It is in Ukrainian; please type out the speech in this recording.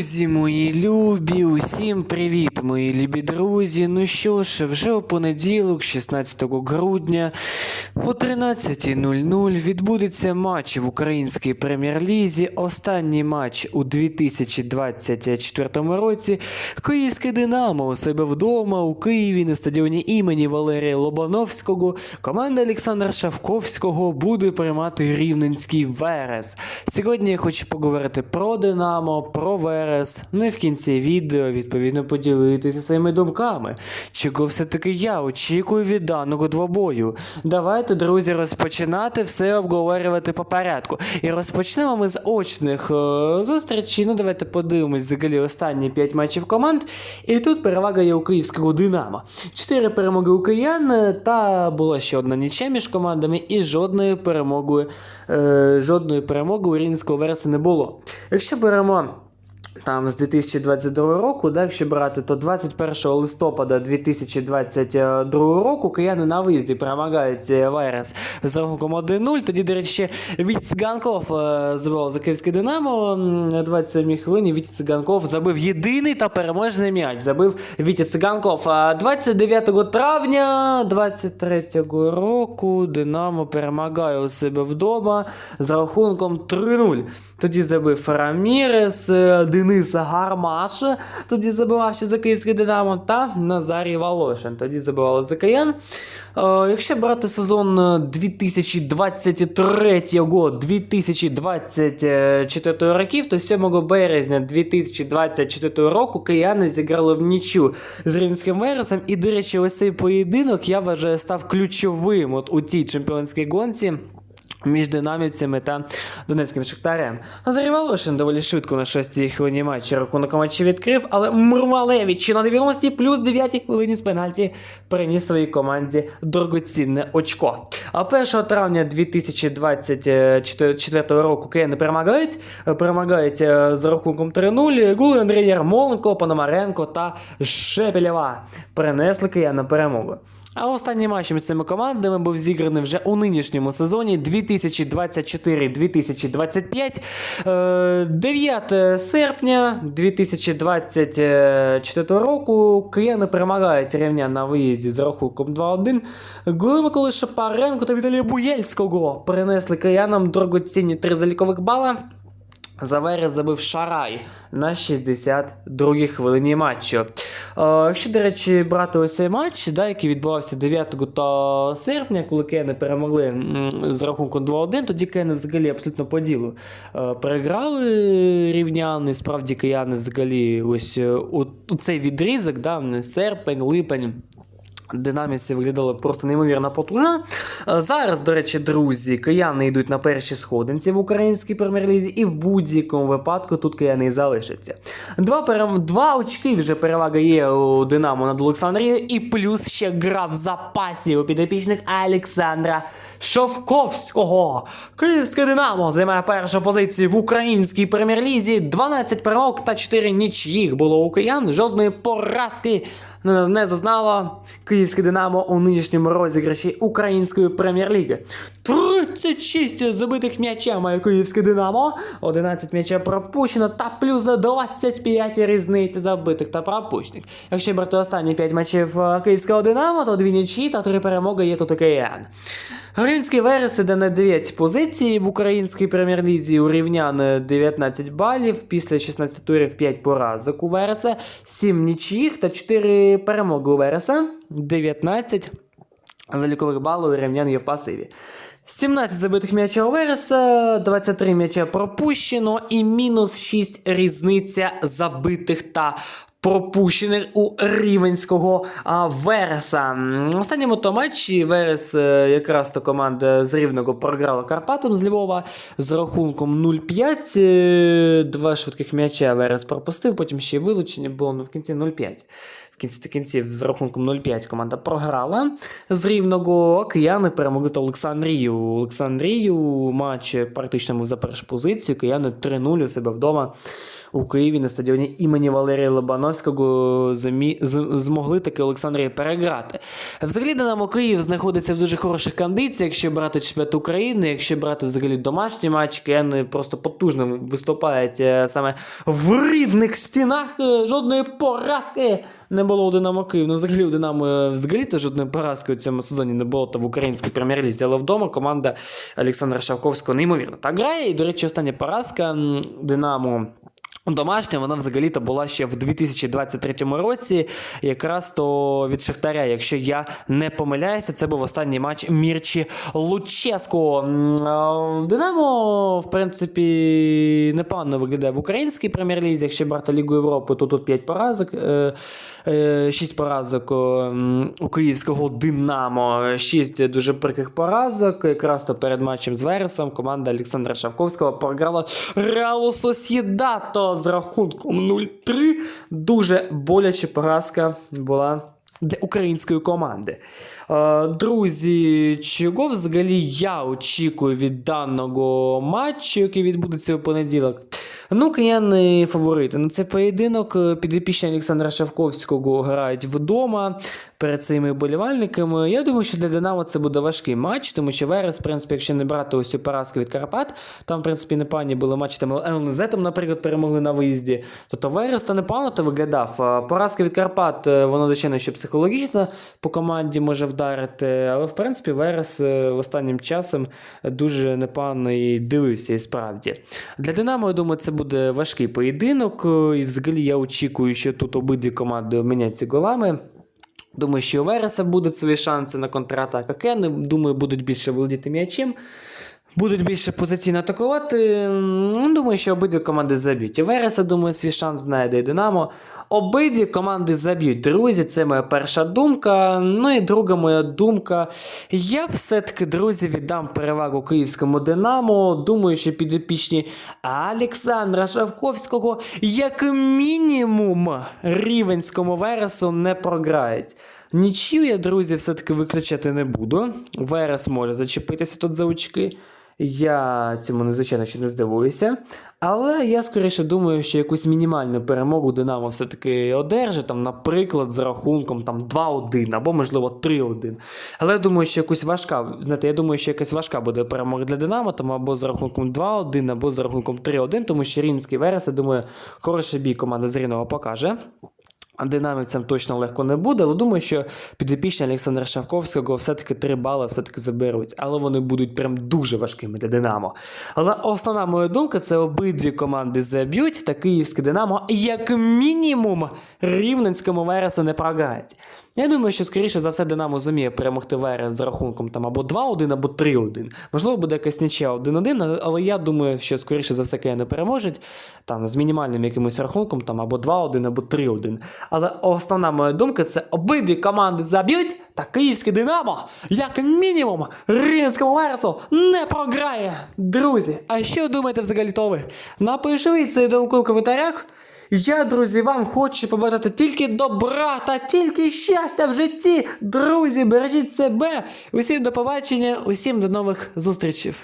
Друзі мої любі, усім привіт, мої любі друзі. Ну що ж, вже у понеділок, 16 грудня, о 13.00 відбудеться матч в українській прем'єр-лізі. Останній матч у 2024 році. Київське Динамо у себе вдома у Києві на стадіоні імені Валерія Лобановського. Команда Олександра Шавковського буде приймати Рівненський Верес. Сьогодні я хочу поговорити про Динамо, про Верес. Ну і в кінці відео відповідно поділитися своїми думками. Чого все-таки я очікую від даного двобою. Давайте, друзі, розпочинати все обговорювати по порядку. І розпочнемо ми з очних е, зустрічей. Ну, давайте подивимось взагалі останні 5 матчів команд. І тут перевага є у київського Динамо. Чотири перемоги у киян, е, та була ще одна нічия між командами, і жодної перемоги, е, жодної перемоги у Рівненського Вереса не було. Якщо беремо. Там з 2022 року, да, якщо брати, то 21 листопада 2022 року кияни на виїзді перемагають е, Верес з рахунком 1-0. Тоді, до речі, ще Віть Циганков е, забивав за київське Динамо. На 27-й хвилині Вітя Циганков забив єдиний та переможний м'яч. Забив Вітя Циганков. А 29 травня 23 року Динамо перемагає у себе вдома з рахунком 3-0. Тоді забив Рамірес, е, Денис Гармаш, тоді забивав ще за київське Динамо, та Назарій Волошин. Тоді забивали за Киян. Е, Якщо брати сезон е, 2023-2024 років, то 7 березня 2024 року кияни зіграли в нічю з Римським Вересом. І, до речі, ось цей поєдинок я вважаю став ключовим от у цій чемпіонській гонці. Між динамівцями та донецьким шахтарем. Назарій Волошин доволі швидко на 6-й хвилині матчі рахунок матчі відкрив, але Мурмалевич на 90-й плюс 9-й хвилині з пенальті приніс своїй команді дорогоцінне очко. А 1 травня 2024 року кияни перемагають, перемагають е, за рахунком 3-0. Гули Андрій Ярмоленко, Пономаренко та Шепелєва принесли киянам перемогу. А останній матч між цими командами був зіграний вже у нинішньому сезоні 2024-2025. Е, 9 серпня 2024 року кияни перемагають рівня на виїзді з рахунком 2-1. Голи Миколи Шапаренко та Віталія Буєльського принесли киянам дорогоцінні три залікових бала. За забив Шарай на 62-й хвилині матчу. Е, якщо, до речі, брати ось цей матч, да, який відбувався 9 та серпня, коли Кени перемогли з рахунком 2-1, тоді Кени взагалі абсолютно по ділу е, переграли рівняни. Справді кияни взагалі ось е, у цей відрізок, да, серпень, липень. Динаміці виглядали просто неймовірно потужно. Е, Зараз, до речі, друзі, кияни йдуть на перші сходинці в українській прем'єр-лізі, і в будь-якому випадку тут кияни і залишаться. Два, перем... Два очки вже перевага є у Динамо над Олександрією, і плюс ще гра в запасі у підопічних Олександра Шовковського. Київське Динамо займає першу позицію в українській прем'єр-лізі. 12 перемог та 4 нічиїх було у киян. Жодної поразки не, не зазнало Київське Динамо у нинішньому розіграші української прем'єр-ліги. 36 забитих м'яча має Київське Динамо, 11 м'яча пропущено та плюс 25 різниць забитих та пропущених. Якщо брати останні 5 матчів е, Київського Динамо, то дві нічі та три перемоги є тут у киян. Рівненський Верес іде на 9 позицій в українській прем'єр-лізі у рівнян 19 балів, після 16 турів 5 поразок у Вереса, 7 нічиїх та 4 перемоги у Вереса, 19 залікових балів рівнян є в пасиві. 17 забитих м'яча у Вереса, 23 м'яча пропущено і мінус 6 різниця забитих та пропущених у рівенського а, Вереса. В останньому то матчі Верес е, якраз то команда з Рівного програла Карпатом з Львова з рахунком 0-5. Е, Два швидких м'яча Верес пропустив, потім ще й вилучення було ну, в кінці 0-5. Кінці кінців з рахунком 0-5 команда програла з рівного. Кияни перемогли та Олександрію. Олександрію матч практично був за першу позицію. Кияни 3-0 у себе вдома у Києві на стадіоні імені Валерія Лобановського зумі... з- змогли таки Олександрію переграти. Взагалі Динамо Київ знаходиться в дуже хороших кондиціях, якщо брати чемпіонат України, якщо брати взагалі домашній матч, кияни просто потужно виступають е, саме в рідних стінах. Е, Жодної поразки не було у Динамо Київ. Ну, взагалі у Динамо е, взагалі то жодної поразки у цьому сезоні не було та в українській прем'єр-лізі, але вдома команда Олександра Шавковського неймовірно так грає. І, до речі, остання поразка Динамо. Домашня вона взагалі-то була ще в 2023 році, якраз то від Шахтаря. Якщо я не помиляюся, це був останній матч Мірчі а, Динамо, в принципі, непогано виглядає в українській прем'єр-лізі. Якщо брати Лігу Європи, то тут 5 поразок, 6 поразок у київського Динамо, 6 дуже прикрих поразок. Якраз то перед матчем з Вересом команда Олександра Шавковського програла Реалу З рахунком 0-3. Дуже боляча поразка була. Для української команди. Е, Друзі, чого взагалі я очікую від даного матчу, який відбудеться у понеділок? Ну, кияни фаворити. На цей поєдинок е, підопічні Олександра Шавковського грають вдома перед своїми вболівальниками. Я думаю, що для Динамо це буде важкий матч, тому що Верес, в принципі, якщо не брати ось цю поразку від Карпат, там, в принципі, непогані були матчі, там ЛНЗ, там, наприклад, перемогли на виїзді. Тобто Верес то непогано то виглядав. Поразка від Карпат, е, воно, звичайно, що психологічно по команді може вдарити, але в принципі Верес е, останнім часом дуже непогано і дивився і справді. Для Динамо, я думаю, це буде важкий поєдинок. е, І взагалі я очікую, що тут обидві команди обміняться голами. Думаю, що у Вереса будуть свої шанси на контратаках. Кени, думаю, будуть більше володіти м'ячем. Будуть більше позиційно атакувати. Думаю, що обидві команди заб'ють. Вереса, думаю, свій шанс знайде і Динамо. Обидві команди заб'ють. Друзі, це моя перша думка. Ну і друга моя думка. Я все-таки, друзі, віддам перевагу київському Динамо. Думаю, що підопічні Олександра Шавковського, як мінімум, рівенському Вересу не програють. Нічию я, друзі, все-таки виключати не буду. Верес може зачепитися тут за очки. Я цьому надзвичайно ще не здивуюся. Але я скоріше думаю, що якусь мінімальну перемогу Динамо все-таки одержить, там, наприклад, з рахунком там, 2-1 або, можливо, 3-1. Але я думаю, що якусь важка, знаєте, я думаю, що якась важка буде перемога для Динамо, там або з рахунком 2-1, або з рахунком 3-1, тому що Рівненський Верес, я думаю, хороший бій команда з Рівного покаже. Динамівцям точно легко не буде, але думаю, що підопічні Олександра Шавковського все-таки 3 бали все-таки заберуть, але вони будуть прям дуже важкими для Динамо. Але основна моя думка це обидві команди заб'ють, та київське Динамо, як мінімум, рівненському Вересу не програють. Я думаю, що скоріше за все Динамо зуміє перемогти Верес з рахунком там або 2-1, або 3-1. Можливо, буде якась нічия 1-1, але я думаю, що скоріше за все Кияни переможуть там з мінімальним якимось рахунком, там або 2-1, або 3-1. Але основна моя думка це обидві команди заб'ють, та київське Динамо, як мінімум, Рівненському Вересу не програє. Друзі, а що думаєте взагалі то ви? Напишіть цей думку в коментарях. Я, друзі, вам хочу побажати тільки добра та тільки щастя в житті. Друзі, бережіть себе. Усім до побачення, усім до нових зустрічей.